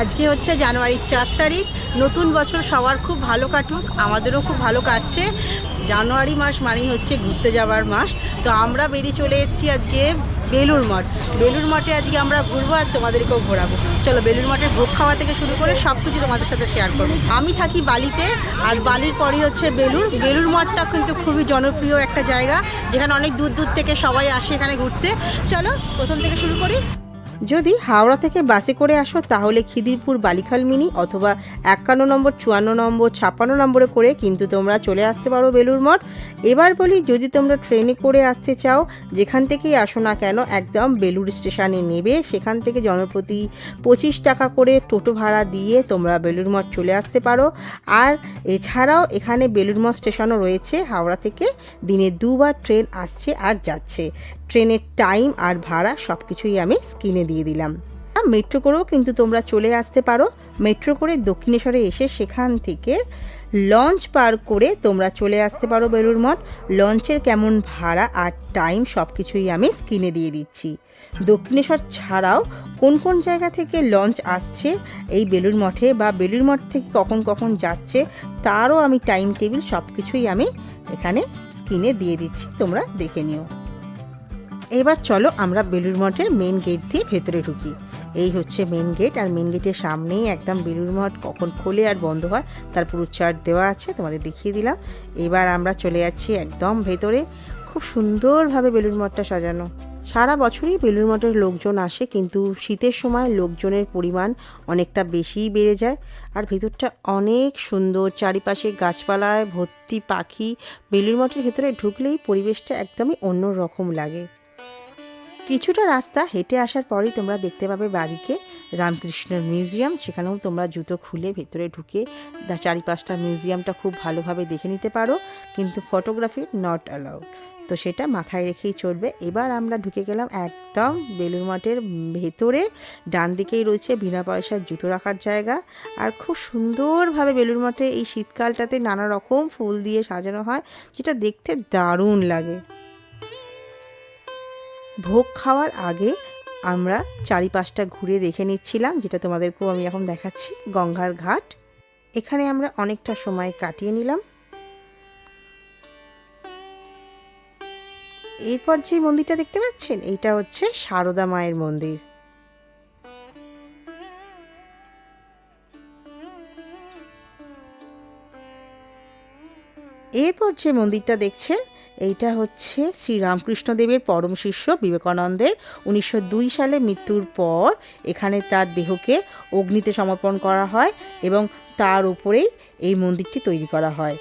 আজকে হচ্ছে জানুয়ারির চার তারিখ। নতুন বছর সবার খুব ভালো কাটুক, আমাদেরও খুব ভালো কাটছে। জানুয়ারি মাস মানেই হচ্ছে ঘুরতে যাওয়ার মাস। তো আমরা বেরিয়ে চলে এসেছি আজকে বেলুর মঠ। বেলুর মঠে আজকে আমরা ঘুরবো আর তোমাদেরকেও ঘোরাবো। চলো বেলুর মঠের ভোগ খাওয়া থেকে শুরু করে সব কিছু তোমাদের সাথে শেয়ার করব। আমি থাকি বালিতে, আর বালির পরই হচ্ছে বেলুর বেলুর মঠটা কিন্তু খুবই জনপ্রিয় একটা জায়গা, যেখানে অনেক দূর দূর থেকে সবাই আসে এখানে ঘুরতে। চলো প্রথম থেকে শুরু করি। যদি হাওড়া থেকে বাসে করে আসো, তাহলে খিদিরপুর বালিখাল মিনি অথবা একান্ন নম্বর, চুয়ান্ন নম্বর, ছাপ্পান্ন নম্বরে করে কিন্তু তোমরা চলে আসতে পারো বেলুর মঠ। এবার বলি, যদি তোমরা ট্রেনে করে আসতে চাও, যেখান থেকেই আসো না কেন, একদম বেলুর স্টেশনে নেবে। সেখান থেকে জনপ্রতি পঁচিশ টাকা করে টোটো ভাড়া দিয়ে তোমরা বেলুর মঠ চলে আসতে পারো। আর এছাড়াও এখানে বেলুর মঠ স্টেশনও রয়েছে, হাওড়া থেকে দিনে দুবার ট্রেন আসছে আর যাচ্ছে। ট্রেনের টাইম আর ভাড়া সব কিছুই আমি স্ক্রিনে দিয়ে দিলাম। মেট্রো করেও কিন্তু তোমরা চলে আসতে পারো। মেট্রো করে দক্ষিণেশ্বরে এসে সেখান থেকে লঞ্চ পার করে তোমরা চলে আসতে পারো বেলুর মঠ। লঞ্চের কেমন ভাড়া আর টাইম সব কিছুই আমি স্ক্রিনে দিয়ে দিচ্ছি। দক্ষিণেশ্বর ছাড়াও কোন কোন জায়গা থেকে লঞ্চ আসছে এই বেলুর মঠে বা বেলুর মঠ থেকে কখন কখন যাচ্ছে তারও আমি টাইম টেবিল সব কিছুই আমি এখানে স্ক্রিনে দিয়ে দিচ্ছি। তোমরা দেখে নিও। এবার চলো আমরা বেলুর মঠের মেন গেট দিয়ে ভেতরে ঢুকি। এই হচ্ছে মেন গেট আর মেন গেটের সামনেই একদম বেলুর মঠ কখন খোলে আর বন্ধ হয়, তার পুরো চার্ট দেওয়া আছে, তোমাদের দেখিয়ে দিলাম। এবার আমরা চলে যাচ্ছি একদম ভেতরে। খুব সুন্দরভাবে বেলুর মঠটা সাজানো। সারা বছরই বেলুর মঠের লোকজন আসে, কিন্তু শীতের সময় লোকজনের পরিমাণ অনেকটা বেশিই বেড়ে যায়। আর ভেতরটা অনেক সুন্দর, চারিপাশে গাছপালায় ভর্তি পাখি। বেলুর মঠের ভেতরে ঢুকলেই পরিবেশটা একদমই অন্য রকম লাগে। কিছুটা রাস্তা হেঁটে আসার পরেই তোমরা দেখতে পাবে বাড়িকে রামকৃষ্ণের মিউজিয়াম, সেখানেও তোমরা জুতো খুলে ভেতরে ঢুকে চারিপাশটা মিউজিয়ামটা খুব ভালোভাবে দেখে নিতে পারো, কিন্তু ফটোগ্রাফি নট অ্যালাউড তো সেটা মাথায় রেখেই চলবে। এবার আমরা ঢুকে গেলাম একদম বেলুর মঠের ভেতরে, ডান দিকেই রয়েছে বিনা পয়সার জুতো রাখার জায়গা। আর খুব সুন্দরভাবে বেলুর মঠে এই শীতকালটাতে নানা রকম ফুল দিয়ে সাজানো হয়, যেটা দেখতে দারুণ লাগে। ভোগ খাওয়ার আগে আমরা চারিপাশটা ঘুরে দেখে নিচ্ছিলাম, যেটা তোমাদেরকেও আমি এখন দেখাচ্ছি, গঙ্গার ঘাট। এখানে আমরা অনেকটা সময় কাটিয়ে নিলাম। এরপর যে মন্দিরটা দেখতে পাচ্ছেন, এইটা হচ্ছে সারদা মায়ের মন্দির। এরপর যে মন্দিরটা দেখছেন এইটা হচ্ছে শ্রী রামকৃষ্ণদেবের পরম শিষ্য বিবেকানন্দের উনিশশো দুই সালে মৃত্যুর পর এখানে তার দেহকে অগ্নিতে সমর্পণ করা হয় এবং তার উপরেই এই মন্দিরটি তৈরি করা হয়।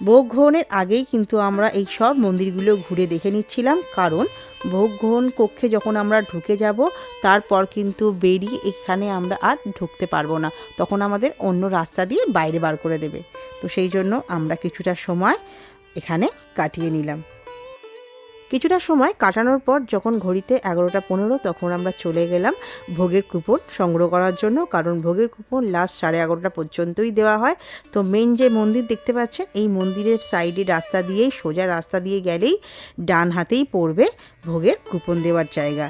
ভোগ গ্রহণের আগেই কিন্তু আমরা এই সব মন্দিরগুলো ঘুরে দেখে নিচ্ছিলাম, কারণ ভোগ গ্রহণ কক্ষে যখন আমরা ঢুকে যাব, তারপর কিন্তু বেরিয়ে এখানে আমরা আর ঢুকতে পারব না। তখন আমাদের অন্য রাস্তা দিয়ে বাইরে বার করে দেবে। তো সেই জন্য আমরা কিছুটা সময় এখানে কাটিয়ে নিলাম। কিছুটা সময় কাটানোর পর যখন ঘড়িতে এগারোটা পনেরো তখন আমরা চলে গেলাম ভোগের কুপন সংগ্রহ করার জন্য, কারণ ভোগের কুপন লাস্ট সাড়ে এগারোটা পর্যন্তই দেওয়া হয়। তো মেন যে মন্দির দেখতে পাচ্ছেন, এই মন্দিরের সাইডে রাস্তা দিয়েই, সোজা রাস্তা দিয়ে গেলেই ডান হাতেই পড়বে ভোগের কুপন দেওয়ার জায়গা।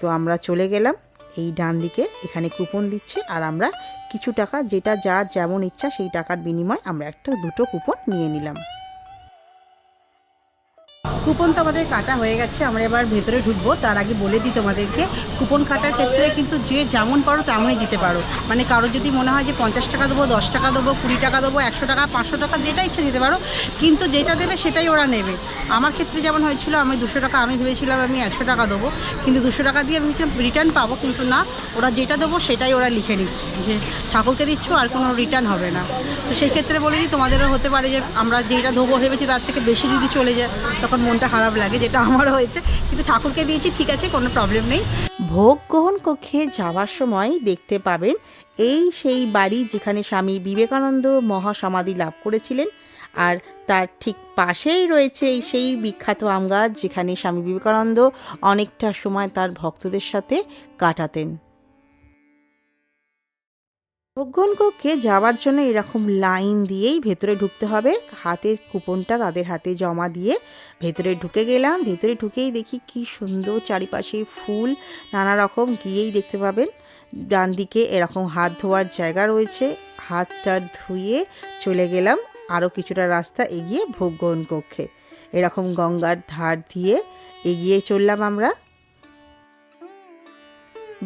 তো আমরা চলে গেলাম, এই ডান দিকে এখানে কুপন দিচ্ছে আর আমরা কিছু টাকা, যেটা যার যেমন ইচ্ছা সেই টাকার বিনিময়ে আমরা একটা দুটো কুপন নিয়ে নিলাম। কুপন তো আমাদের কাটা হয়ে গেছে, আমরা এবার ভেতরে ঢুকবো। তার আগে বলে দিই তোমাদেরকে, কুপন কাটার ক্ষেত্রে কিন্তু যে যেমন পারো তেমনই দিতে পারো। মানে কারও যদি মনে হয় যে পঞ্চাশ টাকা দেবো, দশ টাকা দেবো, কুড়ি টাকা দেবো, একশো টাকা, পাঁচশো টাকা, যেটা ইচ্ছে দিতে পারো, কিন্তু যেটা দেবে সেটাই ওরা নেবে। আমার ক্ষেত্রে যেমন হয়েছিল, আমি দুশো টাকা, আমি ভেবেছিলাম আমি একশো টাকা দেবো, কিন্তু দুশো টাকা দিয়ে আমি ভেবেছিলাম রিটার্ন পাবো, কিন্তু না, ওরা যেটা দেবো সেটাই ওরা লিখে নিচ্ছে, যে ঠাকুরকে দিচ্ছ আর কোনো রিটার্ন হবে না। তো সেই ক্ষেত্রে বলে দিই, তোমাদেরও হতে পারে যে আমরা যেটা দেবো ভেবেছি তার থেকে বেশি যদি চলে যায়, তখন মনটা খারাপ লাগে, যেটা আমারও হয়েছে। কিন্তু ঠাকুরকে দিয়েছি, ঠিক আছে, কোনো প্রবলেম নেই। ভোগ গ্রহণ কক্ষে যাওয়ার সময় দেখতে পাবেন, এই সেই বাড়ি যেখানে স্বামী বিবেকানন্দ মহাসমাধি লাভ করেছিলেন। আর তার ঠিক পাশেই রয়েছে এই সেই বিখ্যাত আম গাছ যেখানে স্বামী বিবেকানন্দ অনেকটা সময় তার ভক্তদের সাথে কাটাতেন। ভোগ্যন কক্ষে যাওয়ার জন্য এরকম লাইন দিয়েই ভেতরে ঢুকতে হবে। হাতের কুপনটা তাদের হাতে জমা দিয়ে ভেতরে ঢুকে গেলাম। ভেতরে ঢুকেই দেখি কি সুন্দর চারিপাশে ফুল, নানা রকম গিয়েই দেখতে পাবেন। ডান দিকে এরকম হাত ধোয়ার জায়গা রয়েছে। হাতটা ধুয়ে চলে গেলাম। আরও কিছুটা রাস্তা এগিয়ে ভোগ গ্রহণ কক্ষে এরকম গঙ্গার ধার দিয়ে এগিয়ে চললাম আমরা।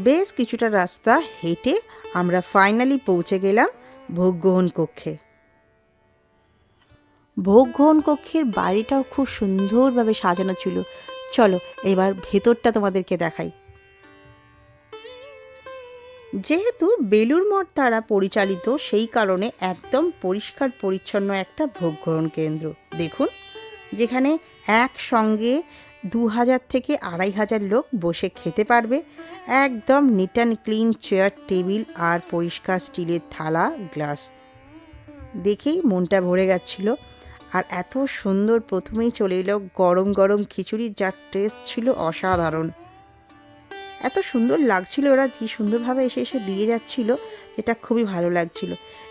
বেশ কিছুটা রাস্তা হেঁটে আমরা ফাইনালি পৌঁছে গেলাম ভোগ গ্রহণ কক্ষে। ভোগ গ্রহণ কক্ষের বাড়িটাও খুব সুন্দরভাবে সাজানো ছিল। চলো, এবার ভেতরটা তোমাদেরকে দেখাই। যেহেতু বেলুর মঠ দ্বারা পরিচালিত, সেই কারণে একদম পরিষ্কার পরিচ্ছন্ন একটা ভোগ গ্রহণ কেন্দ্র। দেখুন, যেখানে একসঙ্গে দু হাজার থেকে আড়াই হাজার লোক বসে খেতে পারবে। একদম neat and clean chair table আর পরিষ্কার স্টিলের থালা গ্লাস দেখেই মনটা ভরে যাচ্ছিল। আর এত সুন্দর প্রথমেই চলে এলো গরম গরম খিচুড়ির যার টেস্ট ছিল অসাধারণ। এত সুন্দর লাগছিল ওরা, কি সুন্দরভাবে এসে এসে দিয়ে যাচ্ছিল, এটা খুবই ভালো লাগছিল।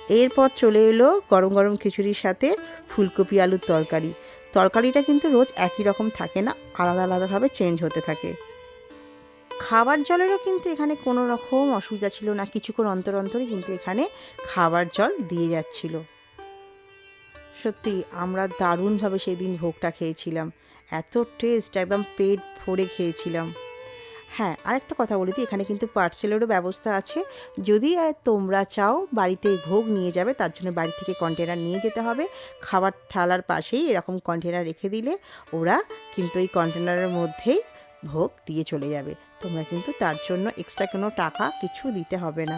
এরপর চলে এলো গরম গরম খিচুড়ির সাথে ফুলকপি আলুর তরকারি। তরকারিটা কিন্তু রোজ একই রকম থাকে না, আলাদা আলাদাভাবে চেঞ্জ হতে থাকে। খাবার জলেরও কিন্তু এখানে কোনো রকম অসুবিধা ছিল না, কিছুক্ষণ অন্তর অন্তরে কিন্তু এখানে খাবার জল দিয়ে যাচ্ছিল। সত্যি, আমরা দারুণভাবে সেদিন ভোগটা খেয়েছিলাম। এত টেস্ট একদম পেট ভরে খেয়েছিলাম। হ্যাঁ আরেকটা কথা বলি দিই, এখানে কিন্তু পার্সেলেরও ব্যবস্থা আছে। যদি তোমরা চাও বাড়িতে ভোগ নিয়ে যাবে, তার জন্য বাড়ি থেকে কন্টেনার নিয়ে যেতে হবে। খাবার থালার পাশেই এরকম কন্টেনার রেখে দিলে ওরা কিন্তু এই কন্টেনারের মধ্যেই ভোগ দিয়ে চলে যাবে। তোমরা কিন্তু তার জন্য এক্সট্রা কোনো টাকা কিছু দিতে হবে না।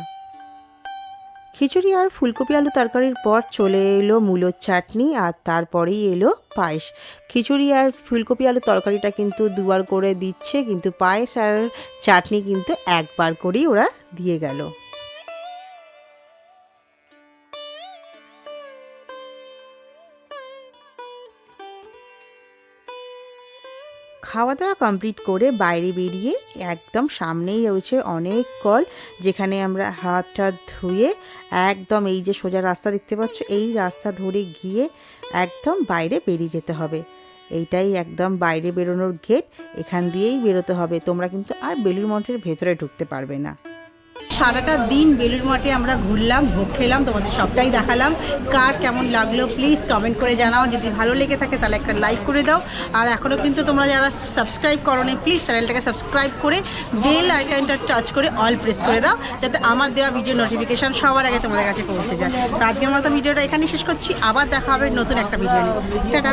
খিচুড়ি আর ফুলকপি আলু তরকারির পর চলে এলো মূলোর চাটনি আর তারপরেই এলো পায়েস। খিচুড়ি আর ফুলকপি আলু তরকারিটা কিন্তু দুবার করে দিচ্ছে, কিন্তু পায়েস আর চাটনি কিন্তু একবার করেই ওরা দিয়ে গেল। খাওয়া দাওয়া কমপ্লিট করে বাইরে বেরিয়ে একদম সামনেই রয়েছে অনেক কল, যেখানে আমরা হাত টাত ধুয়ে একদম এই যে সোজা রাস্তা দেখতে পাচ্ছ, এই রাস্তা ধরে গিয়ে একদম বাইরে বেরিয়ে যেতে হবে। এইটাই একদম বাইরে বেরোনোর গেট এখান দিয়েই বেরোতে হবে। তোমরা কিন্তু আর বেলুর মঠের ভেতরে ঢুকতে পারবে না। সারাটা দিন বেলুর মঠে আমরা ঘুরলাম, ভোগ খেলাম, তোমাদের সবটাই দেখালাম। কার কেমন লাগল প্লিজ কমেন্ট করে জানাও। যদি ভালো লেগে থাকে, তাহলে একটা লাইক করে দাও। আর এখনও কিন্তু তোমরা যারা সাবস্ক্রাইব করো প্লিজ চ্যানেলটাকে সাবস্ক্রাইব করে বেল আইকনটা টাচ করে অল প্রেস করে দাও। যাতে আমার দেওয়া ভিডিও নোটিফিকেশন সবার আগে তোমাদের কাছে পৌঁছে যায়। তো আজকের মতো ভিডিওটা এখানেই শেষ করছি। আবার দেখা হবে নতুন একটা ভিডিও নিয়ে। টাটা।